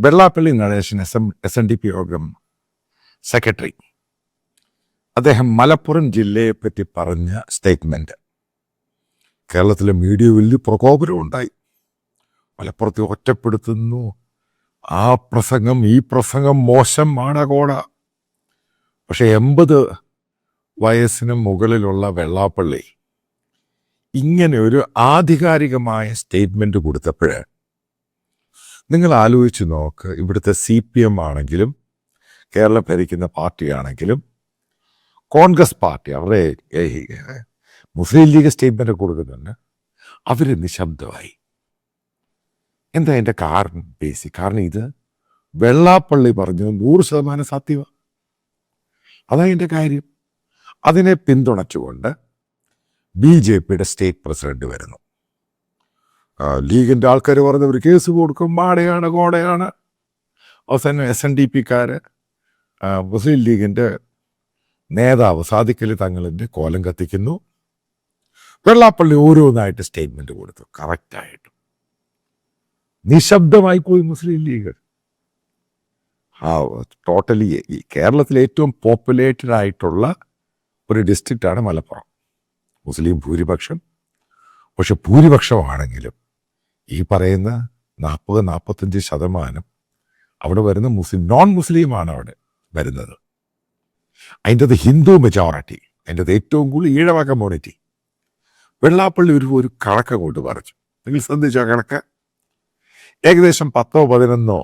Vellappally Natesan S M S N D P യോഗം secretary അദ്ദേഹം മലപ്പുറം ജില്ലയെ പറ്റി പറഞ്ഞ സ്റ്റേറ്റ്മെന്റ് കേരളത്തിലെ മീഡിയ വലിയ പ്രകോപനം ഉണ്ടായി. മലപ്പുറത്തെ ഒറ്റപ്പെടുത്തുന്നു. ആ പ്രസംഗം ഈ പ്രസംഗം മോശം ആണകോട. പക്ഷെ എൺപത് വയസ്സിന് മുകളിലുള്ള വെള്ളാപ്പള്ളി ഇങ്ങനെ ഒരു ആധികാരികമായ സ്റ്റേറ്റ്മെന്റ് കൊടുത്തപ്പോൾ നിങ്ങൾ ആലോചിച്ച് നോക്ക് ഇവിടുത്തെ സി പി എം ആണെങ്കിലും കേരളം ഭരിക്കുന്ന പാർട്ടിയാണെങ്കിലും കോൺഗ്രസ് പാർട്ടി അവരുടെ മുസ്ലിം ലീഗ് സ്റ്റേറ്റ്മെന്റ് കൊടുക്കുന്നുണ്ട്. അവർ നിശബ്ദമായി. എന്താ എന്റെ കാരണം? ബേസിക് കാരണം ഇത് വെള്ളാപ്പള്ളി പറഞ്ഞു നൂറ് ശതമാനം സത്യമാണ് അതാണ് എന്റെ കാര്യം. അതിനെ പിന്തുണച്ചുകൊണ്ട് ബി ജെ പിയുടെ സ്റ്റേറ്റ് പ്രസിഡന്റ് വരുന്നു. ലീഗിന്റെ ആൾക്കാർ പറഞ്ഞവർ ഒരു കേസ് കൊടുക്കും മാടയാണ് കോടയാണ് അവസാനം എസ് എൻ ഡി പിക്കാർ മുസ്ലിം ലീഗിന്റെ നേതാവ് സാദിഖലി തങ്ങളിന്റെ കോലം കത്തിക്കുന്നു. വെള്ളാപ്പള്ളി ഓരോന്നായിട്ട് സ്റ്റേറ്റ്മെന്റ് കൊടുത്തു. കറക്റ്റായിട്ട് നിശബ്ദമായി പോയി മുസ്ലിം ലീഗ്. ആ ടോട്ടലി കേരളത്തിലെ ഏറ്റവും പോപ്പുലേറ്റഡ് ആയിട്ടുള്ള ഒരു ഡിസ്ട്രിക്റ്റാണ് മലപ്പുറം. മുസ്ലിം ഭൂരിപക്ഷം. പക്ഷെ ഭൂരിപക്ഷമാണെങ്കിലും ഈ പറയുന്ന നാൽപ്പത് നാൽപ്പത്തഞ്ച് ശതമാനം അവിടെ വരുന്ന മുസ്ലിം നോൺ മുസ്ലിമാണ് അവിടെ വരുന്നത്. അതിന്റെ അത് ഹിന്ദു മെജോറിറ്റി അതിന്റെ അത് ഏറ്റവും കൂടുതൽ ഈഴവ കമ്മ്യൂണിറ്റി വെള്ളാപ്പള്ളി ഒരു ഒരു കണക്ക് കൊണ്ട് പറഞ്ഞു. നിങ്ങൾ ശ്രദ്ധിച്ചോ കണക്ക്? ഏകദേശം പത്തോ പതിനൊന്നോ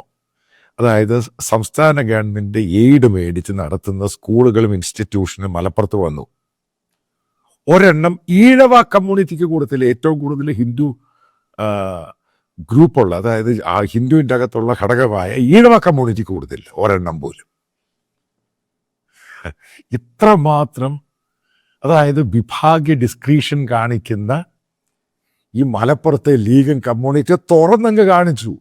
അതായത് സംസ്ഥാന ഗവൺമെന്റ് എയ്ഡ് മേടിച്ച് നടത്തുന്ന സ്കൂളുകളും ഇൻസ്റ്റിറ്റ്യൂഷനും മലപ്പുറത്ത് വന്നു. ഒരെണ്ണം ഈഴവ കമ്മ്യൂണിറ്റിക്ക് കൂടുതൽ ഏറ്റവും കൂടുതൽ ഹിന്ദു ഗ്രൂപ്പുള്ള അതായത് ആ ഹിന്ദുവിന്റെ അകത്തുള്ള ഘടകമായ ഈഴവ കമ്മ്യൂണിറ്റി കൂടുതൽ ഒരെണ്ണം പോലും. ഇത്രമാത്രം അതായത് വിഭാഗ്യ ഡിസ്ക്രീഷൻ കാണിക്കുന്ന ഈ മലപ്പുറത്തെ ലീഗും കമ്മ്യൂണിറ്റി തുറന്നങ്ങ് കാണിച്ചു.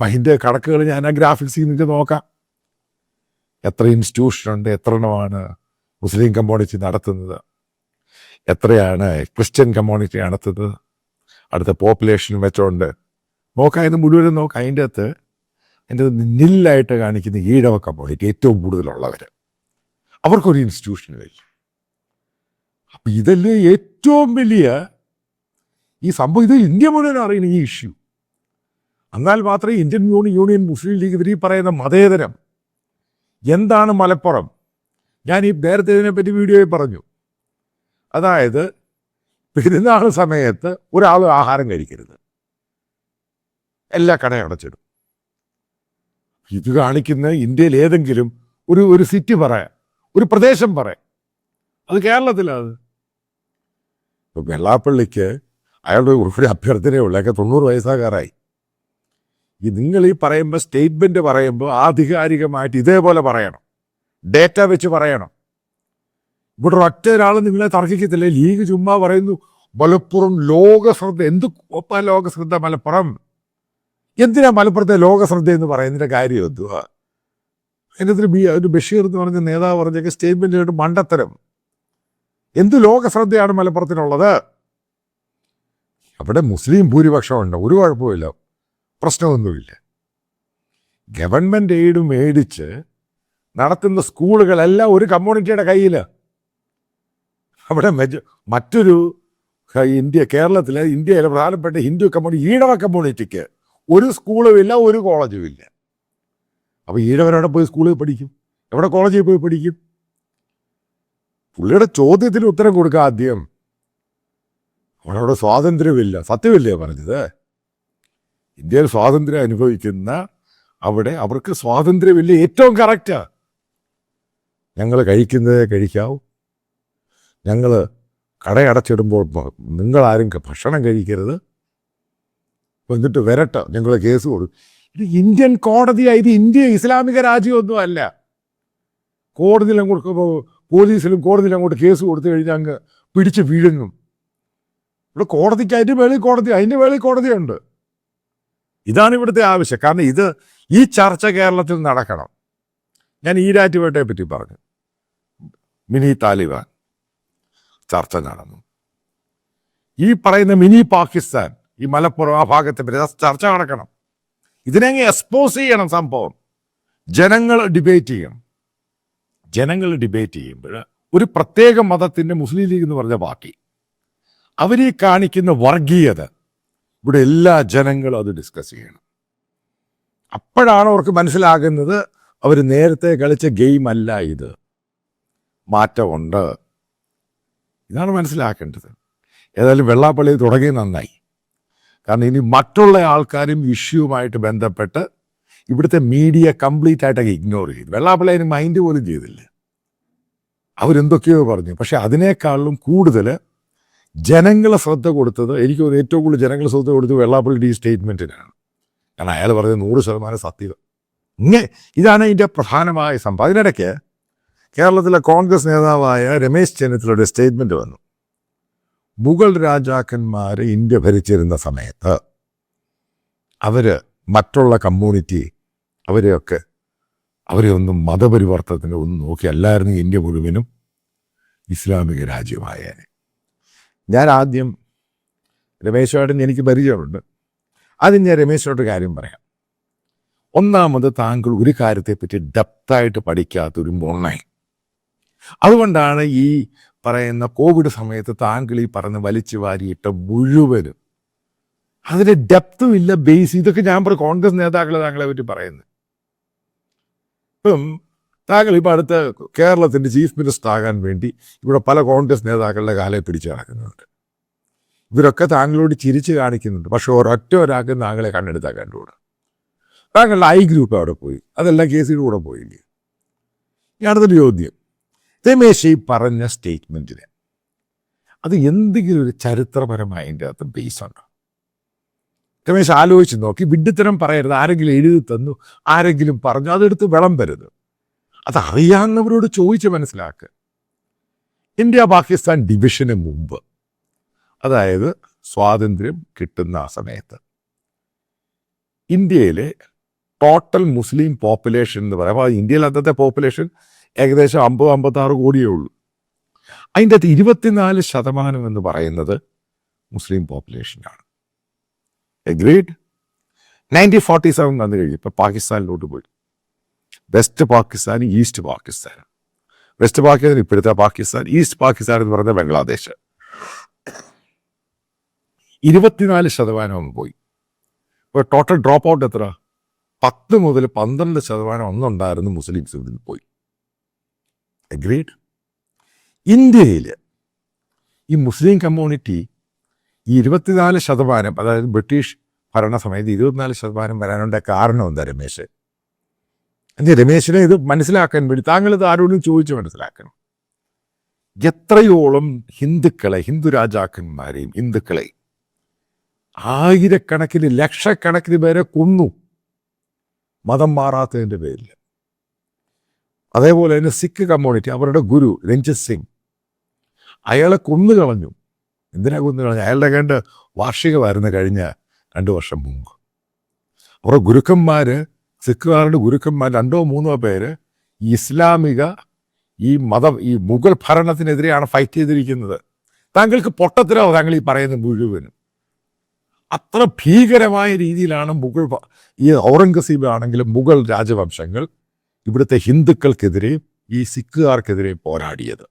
അതിന്റെ കണക്കുകൾ ഞാൻ ആ ഗ്രാഫിക്സിൽ നിന്ന് നോക്കാം. എത്ര ഇൻസ്റ്റിറ്റ്യൂഷൻ ഉണ്ട് എത്ര എണ്ണമാണ് മുസ്ലിം കമ്മ്യൂണിറ്റി നടത്തുന്നത് എത്രയാണ് ക്രിസ്ത്യൻ കമ്മ്യൂണിറ്റി നടത്തുന്നത് അടുത്ത പോപ്പുലേഷൻ വെച്ചുകൊണ്ട് നോക്കാം ഇത് മുഴുവനും നോക്കാം അതിന്റെ അകത്ത് എന്റെ നില്ലായിട്ട് കാണിക്കുന്ന ഈഴവ കമ്മ്യൂണിറ്റി ഏറ്റവും കൂടുതലുള്ളവർ. അവർക്കൊരു ഇൻസ്റ്റിറ്റ്യൂഷൻ വെച്ചു അപ്പം ഇതല്ലേ ഏറ്റവും വലിയ ഈ സംഭവം ഇത് ഇന്ത്യ മുഴുവൻ അറിയുന്ന ഈ ഇഷ്യൂ എന്നാൽ മാത്രമേ Indian union union Muslim league ഇവർ ഈ പറയുന്ന മതേതരം എന്താണ് മലപ്പുറം? ഞാൻ ഈ നേരത്തെ ഇതിനെപ്പറ്റി വീഡിയോയിൽ പറഞ്ഞു. അതായത് പെരുന്നാൾ സമയത്ത് ഒരാൾ ആഹാരം കഴിക്കരുത്. എല്ലാ കടയും അടച്ചിടും. ഇത് കാണിക്കുന്ന ഇന്ത്യയിൽ ഏതെങ്കിലും ഒരു ഒരു സിറ്റി പറയാം ഒരു പ്രദേശം പറയാം. അത് കേരളത്തിലാണ് ഇപ്പൊ വെള്ളാപ്പള്ളിക്ക് അയാളുടെ ഒരു അഭ്യർത്ഥനയുള്ളൂ ഒക്കെ തൊണ്ണൂറ് വയസ്സാകാറായി. ഈ നിങ്ങൾ ഈ പറയുമ്പോൾ സ്റ്റേറ്റ്മെന്റ് പറയുമ്പോൾ ആധികാരികമായിട്ട് ഇതേപോലെ പറയണം. ഡേറ്റ വെച്ച് പറയണം. ഇവിടെ ഒറ്റ ഒരാൾ നിങ്ങളെ തർക്കിക്കത്തില്ല. ലീഗ് ചുമ്മാ പറയുന്നു മലപ്പുറം ലോക ശ്രദ്ധ എന്ത് ഒപ്പ ലോക ശ്രദ്ധ മലപ്പുറം. എന്തിനാ മലപ്പുറത്തെ ലോക ശ്രദ്ധ എന്ന് പറയുന്നതിന്റെ കാര്യം എന്തുവാ? അതിനകത്ത് ബി ഒരു ബഷീർ എന്ന് പറഞ്ഞ നേതാവ് പറഞ്ഞൊക്കെ സ്റ്റേറ്റ്മെന്റ് കേട്ട് മണ്ടത്തരം. എന്ത് ലോക ശ്രദ്ധയാണ് മലപ്പുറത്തിനുള്ളത്? അവിടെ മുസ്ലിം ഭൂരിപക്ഷമുണ്ട്. ഒരു കുഴപ്പമില്ല പ്രശ്നമൊന്നുമില്ല. ഗവൺമെന്റ് എയ്ഡ് മേടിച്ച് നടത്തുന്ന സ്കൂളുകളെല്ലാം ഒരു കമ്മ്യൂണിറ്റിയുടെ കയ്യിൽ അവിടെ മറ്റൊരു ഇന്ത്യ കേരളത്തിലെ ഇന്ത്യയിലെ പ്രധാനപ്പെട്ട ഹിന്ദു കമ്മ്യൂണിറ്റി ഈഴവ കമ്മ്യൂണിറ്റിക്ക് ഒരു സ്കൂളും ഇല്ല ഒരു കോളേജും ഇല്ല. അപ്പോൾ ഈഴവരവിടെ പോയി സ്കൂളിൽ പഠിക്കും? എവിടെ കോളേജിൽ പോയി പഠിക്കും? പുള്ളിയുടെ ചോദ്യത്തിന് ഉത്തരം കൊടുക്കുക ആദ്യം. അവിടെ സ്വാതന്ത്ര്യമില്ല. സത്യമില്ലേ പറഞ്ഞത്? ഇന്ത്യയിൽ സ്വാതന്ത്ര്യം അനുഭവിക്കുന്ന അവിടെ അവർക്ക് സ്വാതന്ത്ര്യമില്ല. ഏറ്റവും കറക്റ്റാ ഞങ്ങൾ കഴിക്കുന്നതേ കഴിക്കാവൂ. ഞങ്ങൾ കടയടച്ചിടുമ്പോൾ നിങ്ങളാരും ഭക്ഷണം കഴിക്കരുത്. എന്നിട്ട് വരട്ടെ ഞങ്ങൾ കേസ് കൊടുക്കും ഇത് ഇന്ത്യൻ കോടതിയായി ഇത് ഇന്ത്യ ഇസ്ലാമിക രാജ്യമൊന്നും അല്ല. കോടതിയിൽ പോ- പോലീസിലും കോടതിയിൽ അങ്ങോട്ട് കേസ് കൊടുത്തു കഴിഞ്ഞാൽ അങ്ങ് പിടിച്ച് വീഴുങ്ങും. ഇവിടെ കോടതിക്ക് അതിന്റെ വേളി കോടതി അതിന്റെ വേളി കോടതിയുണ്ട്. ഇതാണ് ഇവിടുത്തെ ആവശ്യം. കാരണം ഇത് ഈ ചർച്ച കേരളത്തിൽ നടക്കണം. ഞാൻ ഈരാറ്റുപേട്ടയെ പറ്റി പറഞ്ഞു. Mini Taliban. ചർച്ച നടന്നു. ഈ പറയുന്ന മിനി പാകിസ്ഥാൻ ഈ മലപ്പുറം ആ ഭാഗത്തെ ചർച്ച നടക്കണം. ഇതിനെങ്ങ് എക്സ്പോസ് ചെയ്യണം സംഭവം. ജനങ്ങൾ ഡിബേറ്റ് ചെയ്യണം. ജനങ്ങൾ ഡിബേറ്റ് ചെയ്യുമ്പോൾ ഒരു പ്രത്യേക മതത്തിന്റെ മുസ്ലിം ലീഗ് എന്ന് പറഞ്ഞ ബാക്കി അവരെ കാണിക്കുന്ന വർഗീയത ഇവിടെ എല്ലാ ജനങ്ങളും അത് ഡിസ്കസ് ചെയ്യണം. അപ്പോഴാണ് അവർക്ക് മനസ്സിലാകുന്നത് അവർ നേരത്തെ കളിച്ച ഗെയിം അല്ല ഇത്. മാറ്റമുണ്ട്. ഇതാണ് മനസ്സിലാക്കേണ്ടത്. ഏതായാലും വെള്ളാപ്പള്ളി തുടങ്ങി നന്നായി. കാരണം ഇനി മറ്റുള്ള ആൾക്കാരും ഇഷ്യൂവുമായിട്ട് ബന്ധപ്പെട്ട് ഇവിടുത്തെ മീഡിയ കംപ്ലീറ്റ് ആയിട്ടൊക്കെ ഇഗ്നോർ ചെയ്തു. വെള്ളാപ്പള്ളി അതിന് മൈൻഡ് പോലും ചെയ്തില്ല. അവരെന്തൊക്കെയോ പറഞ്ഞു. പക്ഷെ അതിനേക്കാളും കൂടുതൽ ജനങ്ങളെ ശ്രദ്ധ കൊടുത്തത് എനിക്ക് ഏറ്റവും കൂടുതൽ ജനങ്ങളെ ശ്രദ്ധ കൊടുത്തത് വെള്ളാപ്പള്ളിയുടെ ഈ സ്റ്റേറ്റ്മെന്റിനാണ് കാരണം അയാൾ പറഞ്ഞത് നൂറ് ശതമാനം സത്യം ഇങ്ങനെ ഇതാണ് ഇതിന്റെ പ്രധാനമായ സംഭവം. അതിനിടയ്ക്ക് കേരളത്തിലെ കോൺഗ്രസ് നേതാവായ രമേശ് ചെന്നിത്തലയുടെ സ്റ്റേറ്റ്മെന്റ് വന്നു. മുഗൾ രാജാക്കന്മാർ ഇന്ത്യ ഭരിച്ചിരുന്ന സമയത്ത് അവർ മറ്റുള്ള കമ്മ്യൂണിറ്റി അവരെയൊക്കെ അവരെ ഒന്നും മതപരിവർത്തനത്തിന് ഒന്നും നോക്കി അല്ലായിരുന്നു ഇന്ത്യ മുഴുവനും ഇസ്ലാമിക രാജ്യമായേനെ. ഞാൻ ആദ്യം രമേശോടൻ എനിക്ക് പരിചയമുണ്ട്. ആദ്യം ഞാൻ രമേശോട്ട് കാര്യം പറയാം. ഒന്നാമത് താങ്കൾ ഒരു കാര്യത്തെപ്പറ്റി ഡെപ്തായിട്ട് പഠിക്കാത്തൊരു മൊണ്ണായി അതുകൊണ്ടാണ് ഈ പറയുന്ന കോവിഡ് സമയത്ത് താങ്കൾ ഈ പറഞ്ഞ് വലിച്ചു വാരിയിട്ട മുഴുവനും. അതിന് ഡെപ്തും ഇല്ല ബേസ് ഇതൊക്കെ ഞാൻ പറയും കോൺഗ്രസ് നേതാക്കൾ താങ്കളെ പറ്റി പറയുന്നത്. ഇപ്പം താങ്കൾ ഇപ്പം അടുത്ത കേരളത്തിന്റെ ചീഫ് മിനിസ്റ്റർ ആകാൻ വേണ്ടി ഇവിടെ പല കോൺഗ്രസ് നേതാക്കളുടെ കാലയെ പിടിച്ചു നടക്കുന്നുണ്ട് ഇവരൊക്കെ താങ്കളോട് ചിരിച്ചു കാണിക്കുന്നുണ്ട്. പക്ഷെ ഒരൊറ്റ ഒരാൾക്ക് താങ്കളെ കണ്ടെടുത്താൽ കണ്ടുകൂടാ. താങ്കളുടെ ഐ ഗ്രൂപ്പ് അവിടെ പോയി. അതെല്ലാം കേസിന്റെ കൂടെ പോയില്ലേ? അടുത്തൊരു ചോദ്യം. രമേശ് ഈ പറഞ്ഞ സ്റ്റേറ്റ്മെന്റിന് അത് എന്തെങ്കിലും ഒരു ചരിത്രപരമായ അതിന്റെ അകത്ത് ബേസ് ഉണ്ടോ? രമേശ് ആലോചിച്ച് നോക്കി വിഡ്ഢിത്തരം പറയരുത് ആരെങ്കിലും എഴുതി തന്നു ആരെങ്കിലും പറഞ്ഞു അതെടുത്ത് വിളമ്പരുത്. അത് അറിയാവുന്നവരോട് ചോദിച്ച് മനസ്സിലാക്കുക ഇന്ത്യ പാകിസ്ഥാൻ ഡിവിഷന് മുമ്പ് അതായത് സ്വാതന്ത്ര്യം കിട്ടുന്ന ആ സമയത്ത് ഇന്ത്യയിലെ ടോട്ടൽ മുസ്ലിം പോപ്പുലേഷൻ എന്ന് പറയാം. അപ്പോൾ ഇന്ത്യയിൽ അന്നത്തെ പോപ്പുലേഷൻ ഏകദേശം അമ്പത് അമ്പത്താറ് കോടിയേ ഉള്ളൂ. അതിന്റെ അകത്ത് ഇരുപത്തിനാല് ശതമാനം എന്ന് പറയുന്നത് മുസ്ലിം പോപ്പുലേഷനാണ്. എഗ്രീഡ് നയന്റീൻ ഫോർട്ടി സെവൻ വന്നു കഴിഞ്ഞു. ഇപ്പം പാകിസ്ഥാനിലോട്ട് പോയി. West Pakistan east Pakistan west Pakistan ഇപ്പോഴത്തെ പാകിസ്ഥാൻ ഈസ്റ്റ് പാകിസ്ഥാൻ എന്ന് പറയുന്നത് ബംഗ്ലാദേശ്. ഇരുപത്തിനാല് ശതമാനം പോയി. ഇപ്പോൾ ടോട്ടൽ ഡ്രോപ്പ് ഔട്ട് എത്ര പത്ത് മുതൽ പന്ത്രണ്ട് ശതമാനം ഒന്നുണ്ടായിരുന്നു മുസ്ലിംസ് ഇതിൽ പോയി. അഗ്രീഡ് ഇന്ത്യയിൽ ഈ മുസ്ലിം കമ്മ്യൂണിറ്റി ഈ ഇരുപത്തിനാല് ശതമാനം അതായത് ബ്രിട്ടീഷ് ഭരണ സമയത്ത് ഇരുപത്തിനാല് ശതമാനം വരാനുള്ള കാരണം എന്താ രമേശ്? എന്ത് രമേശിനെ ഇത് മനസ്സിലാക്കാൻ വേണ്ടി താങ്കൾ ഇത് ആരോടും ചോദിച്ച് മനസ്സിലാക്കണം. എത്രയോളം ഹിന്ദുക്കളെ ഹിന്ദു രാജാക്കന്മാരെയും ഹിന്ദുക്കളെ ആയിരക്കണക്കിന് ലക്ഷക്കണക്കിന് പേരെ കൊന്നു. മതം മാറാത്തതിന്റെ പേരിൽ അതേപോലെ തന്നെ സിഖ് കമ്മ്യൂണിറ്റി അവരുടെ ഗുരു രഞ്ജിത് സിംഗ്. അയാളെ കൊന്നു കളഞ്ഞു എന്തിനാ കൊന്നു കളഞ്ഞു അയാളുടെ കണ്ട് വാർഷികമായിരുന്നു കഴിഞ്ഞ രണ്ട് വർഷം മുമ്പ്. അവരുടെ ഗുരുക്കന്മാർ സിഖുകാരുടെ ഗുരുക്കന്മാർ രണ്ടോ മൂന്നോ പേര് ഈ ഇസ്ലാമിക ഈ മതം ഈ മുഗൾ ഭരണത്തിനെതിരെയാണ് ഫൈറ്റ് ചെയ്തിരിക്കുന്നത്. താങ്കൾക്ക് പൊട്ടത്തിലോ താങ്കൾ ഈ പറയുന്നത് മുഴുവനും. അത്ര ഭീകരമായ രീതിയിലാണ് മുഗൾ ഈ ഔറംഗസീബ് ആണെങ്കിലും മുഗൾ രാജവംശങ്ങൾ ഇവിടുത്തെ ഹിന്ദുക്കൾക്കെതിരെ ഈ സിഖുകാർക്കെതിരെ പോരാടിയത്.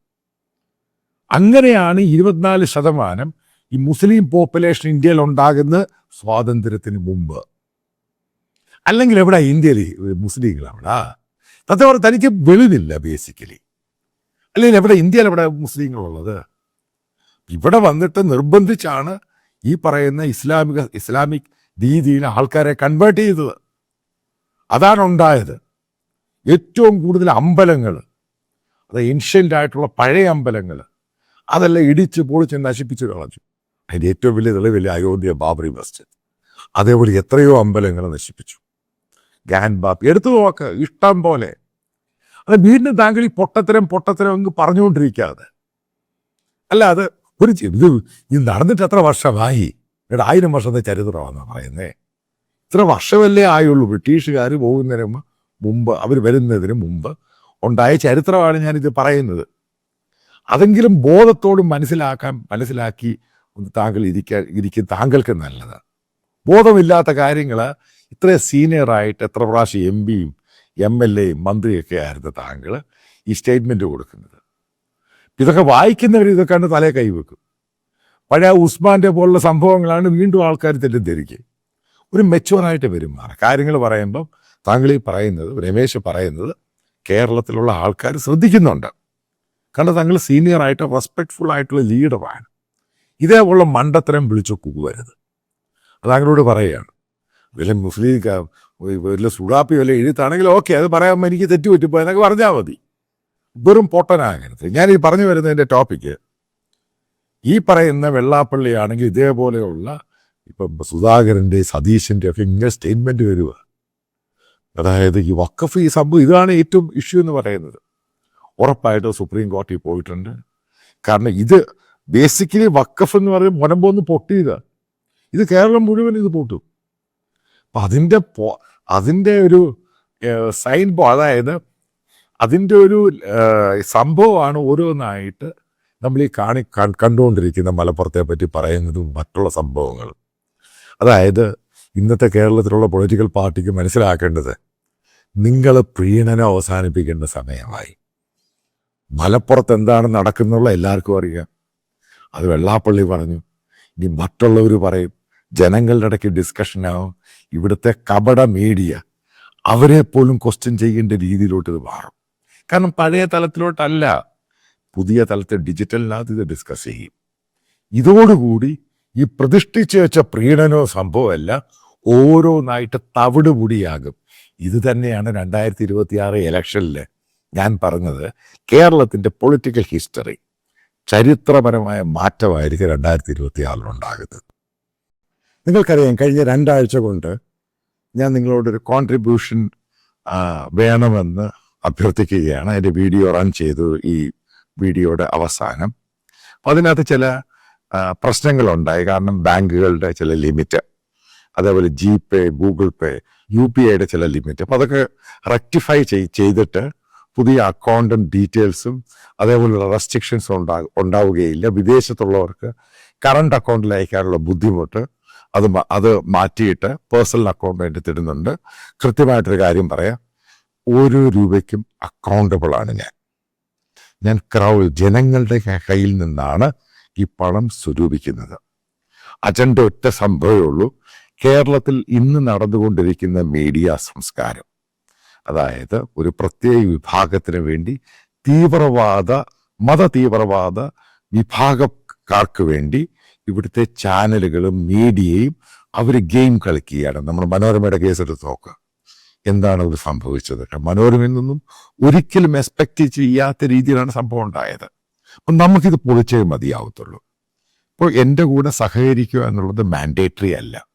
അങ്ങനെയാണ് ഇരുപത്തിനാല് ശതമാനം ഈ മുസ്ലിം പോപ്പുലേഷൻ ഇന്ത്യയിൽ ഉണ്ടാകുന്ന സ്വാതന്ത്ര്യത്തിന് മുമ്പ്. അല്ലെങ്കിൽ എവിടെ ഇന്ത്യയിൽ സത്യം പറഞ്ഞാൽ തനിക്ക് വെളിവില്ല ബേസിക്കലി അല്ലെങ്കിൽ എവിടെ ഇന്ത്യയിൽ എവിടെ മുസ്ലിങ്ങളുള്ളത്? ഇവിടെ വന്നിട്ട് നിർബന്ധിച്ചാണ് ഈ പറയുന്ന ഇസ്ലാമിക ഇസ്ലാമിക് രീതിയിൽ ആൾക്കാരെ കൺവേർട്ട് ചെയ്തത്. അതാണ് ഉണ്ടായത് ഏറ്റവും കൂടുതൽ അമ്പലങ്ങൾ അത് ഏൻഷ്യന്റ് ആയിട്ടുള്ള പഴയ അമ്പലങ്ങൾ അതെല്ലാം ഇടിച്ച് പൊളിച്ച് നശിപ്പിച്ച് കളഞ്ഞു. അതിന്റെ ഏറ്റവും വലിയ തെളിവില്ല അയോധ്യ ബാബറി മസ്ജിദ്. അതേപോലെ എത്രയോ അമ്പലങ്ങൾ നശിപ്പിച്ചു. ഗാൻ ബാബ് എടുത്തു നോക്ക് ഇഷ്ടം പോലെ. അത് വീണ്ടും താങ്കൾ ഈ പൊട്ടത്തരം പൊട്ടത്തരം അങ്ങ് പറഞ്ഞുകൊണ്ടിരിക്കാതെ. അല്ല അത് ഒരു ഇത് ഇത് നടന്നിട്ട് എത്ര വർഷമായി? ഇവിടെ ആയിരം വർഷത്തെ ചരിത്രമാണെന്നാണ് പറയുന്നത് ഇത്ര വർഷമല്ലേ ആയുള്ളൂ. ബ്രിട്ടീഷുകാർ പോകുന്നതിന് മുമ്പ് അവർ വരുന്നതിന് മുമ്പ് ഉണ്ടായ ചരിത്രമാണ് ഞാനിത് പറയുന്നത്. അതെങ്കിലും ബോധത്തോട് മനസ്സിലാക്കാൻ മനസ്സിലാക്കി താങ്കൾ ഇരിക്കാൻ ഇരിക്കും താങ്കൾക്ക് നല്ലത്. ബോധമില്ലാത്ത കാര്യങ്ങൾ ഇത്ര സീനിയറായിട്ട് എത്ര പ്രാവശ്യം എം പിയും എം എൽ എയും മന്ത്രിയൊക്കെ ആയിരുന്നു താങ്കൾ ഈ സ്റ്റേറ്റ്മെന്റ് കൊടുക്കുന്നത്. ഇതൊക്കെ വായിക്കുന്നവർ ഇതൊക്കെ കണ്ട് തലേ കൈവെക്കും പഴയ ഉസ്മാന്റെ പോലുള്ള സംഭവങ്ങളാണ് വീണ്ടും ആൾക്കാർ തെറ്റിദ്ധരിക്കുക. ഒരു മെച്ചുവറായിട്ട് പെരുമാറുക. കാര്യങ്ങൾ പറയുമ്പം താങ്കൾ ഈ പറയുന്നത് രമേശ് പറയുന്നത് കേരളത്തിലുള്ള ആൾക്കാർ ശ്രദ്ധിക്കുന്നുണ്ട്. കാരണം താങ്കൾ സീനിയർ ആയിട്ട് റെസ്പെക്ട്ഫുൾ ആയിട്ടുള്ള ലീഡറാണ് ഇതേപോലുള്ള മണ്ടത്തരം വിളിച്ചു കൂവരുത്. അത് താങ്കളോട് പറയുകയാണ്. വല്ല മുസ്ലിം വല്ല സുഡാപ്പി വല്ല എഴുത്താണെങ്കിൽ ഓക്കെ അത് പറയാൻ എനിക്ക് തെറ്റ് പറ്റിപ്പോ എന്നൊക്കെ പറഞ്ഞാൽ മതി. വെറും പൊട്ടനാകരുത് ഞാൻ ഈ പറഞ്ഞു വരുന്നതിന്റെ ടോപ്പിക്ക് ഈ പറയുന്ന വെള്ളാപ്പള്ളിയാണെങ്കിൽ ഇതേപോലെയുള്ള ഇപ്പം സുധാകരന്റെ സതീശന്റെ ഒക്കെ ഇങ്ങനെ സ്റ്റേറ്റ്മെന്റ് വരിക അതായത് ഈ വക്കഫ് ഈ സംഭവം ഇതാണ് ഏറ്റവും ഇഷ്യൂ എന്ന് പറയുന്നത്. ഉറപ്പായിട്ടും സുപ്രീം കോടതി പോയിട്ടുണ്ട്. കാരണം ഇത് ബേസിക്കലി വക്കഫ് എന്ന് പറയുന്നത് മുനമ്പൊന്ന് പൊട്ടിയത്. ഇത് കേരളം മുഴുവൻ ഇത് പൊട്ടും. അപ്പം അതിന്റെ അതിന്റെ ഒരു സൈൻ ബോ അതായത് അതിന്റെ ഒരു സംഭവമാണ് ഓരോന്നായിട്ട് നമ്മൾ ഈ കാണി കണ്ടുകൊണ്ടിരിക്കുന്ന മലപ്പുറത്തെ പറ്റി പറയുന്നതും മറ്റുള്ള സംഭവങ്ങൾ അതായത് ഇന്നത്തെ കേരളത്തിലുള്ള പൊളിറ്റിക്കൽ പാർട്ടിക്ക് മനസ്സിലാക്കേണ്ടത് നിങ്ങൾ പ്രീണനം അവസാനിപ്പിക്കേണ്ട സമയമായി. മലപ്പുറത്ത് എന്താണ് നടക്കുന്നുള്ള എല്ലാവർക്കും അറിയാം. അത് വെള്ളാപ്പള്ളി പറഞ്ഞു. ഇനി മറ്റുള്ളവർ പറയും. ജനങ്ങളുടെ ഇടയ്ക്ക് ഡിസ്കഷനാവും ഇവിടുത്തെ കപട മീഡിയ അവരെ പോലും ക്വസ്റ്റ്യൻ ചെയ്യേണ്ട രീതിയിലോട്ട് ഇത് മാറും. കാരണം പഴയ തലത്തിലോട്ടല്ല. പുതിയ തലത്തിൽ ഡിജിറ്റലിനകത്ത് ഇത് ഡിസ്കസ് ചെയ്യും. ഇതോടുകൂടി ഈ പ്രതിഷ്ഠിച്ച് വെച്ച പ്രീണനോ സംഭവമല്ല ഓരോന്നായിട്ട് തവിട് പൊടിയാകും. ഇത് തന്നെയാണ് രണ്ടായിരത്തി ഇരുപത്തി ആറ് ഇലക്ഷനിൽ ഞാൻ പറഞ്ഞത് കേരളത്തിന്റെ പൊളിറ്റിക്കൽ ഹിസ്റ്ററി ചരിത്രപരമായ മാറ്റമായിരിക്കും രണ്ടായിരത്തി ഇരുപത്തി ആറിലുണ്ടാകുന്നത് നിങ്ങൾക്കറിയാം കഴിഞ്ഞ രണ്ടാഴ്ച കൊണ്ട് ഞാൻ നിങ്ങളോടൊരു കോൺട്രിബ്യൂഷൻ വേണമെന്ന് അഭ്യർത്ഥിക്കുകയാണ്. എന്റെ വീഡിയോ റൺ ചെയ്തു ഈ വീഡിയോയുടെ അവസാനം. അപ്പം അതിനകത്ത് ചില പ്രശ്നങ്ങളുണ്ടായി. കാരണം ബാങ്കുകളുടെ ചില ലിമിറ്റ് അതേപോലെ G pay Google pay U P ഐയുടെ ചില ലിമിറ്റ് അപ്പം അതൊക്കെ റെക്ടിഫൈ ചെയ്തിട്ട് പുതിയ അക്കൗണ്ടും ഡീറ്റെയിൽസും അതേപോലുള്ള റെസ്ട്രിക്ഷൻസും ഉണ്ടാ ഉണ്ടാവുകയില്ല. വിദേശത്തുള്ളവർക്ക് കറണ്ട് അക്കൗണ്ടിൽ അയക്കാനുള്ള ബുദ്ധിമുട്ട് അത് അത് മാറ്റിയിട്ട് പേഴ്സണൽ അക്കൗണ്ട് വേണ്ടി തരുന്നുണ്ട് കൃത്യമായിട്ടൊരു കാര്യം പറയാം. ഓരോ രൂപയ്ക്കും അക്കൗണ്ടബിളാണ് ഞാൻ. ഞാൻ ക്രൗ ജനങ്ങളുടെ കയ്യിൽ നിന്നാണ് ഈ പണം സ്വരൂപിക്കുന്നത്. അജണ്ട ഒറ്റ സംഭവമേ ഉള്ളൂ. കേരളത്തിൽ ഇന്ന് നടന്നുകൊണ്ടിരിക്കുന്ന മീഡിയ സംസ്കാരം. അതായത് ഒരു പ്രത്യേക വിഭാഗത്തിന് വേണ്ടി തീവ്രവാദ മത തീവ്രവാദ വിഭാഗക്കാർക്ക് വേണ്ടി ഇവിടുത്തെ ചാനലുകളും മീഡിയയും അവർ ഗെയിം കളിക്കുകയാണ്. നമ്മൾ മനോരമയുടെ കേസ് എടുത്ത് നോക്കുക എന്താണ് അത് സംഭവിച്ചത്? മനോരമയിൽ നിന്നും ഒരിക്കലും എക്സ്പെക്ട് ചെയ്യാത്ത രീതിയിലാണ് സംഭവം ഉണ്ടായത്. അപ്പം നമുക്കിത് പൊളിച്ചേ മതിയാവത്തുള്ളൂ. ഇപ്പോൾ എന്റെ കൂടെ സഹകരിക്കുക എന്നുള്ളത് മാൻഡേറ്ററി അല്ല.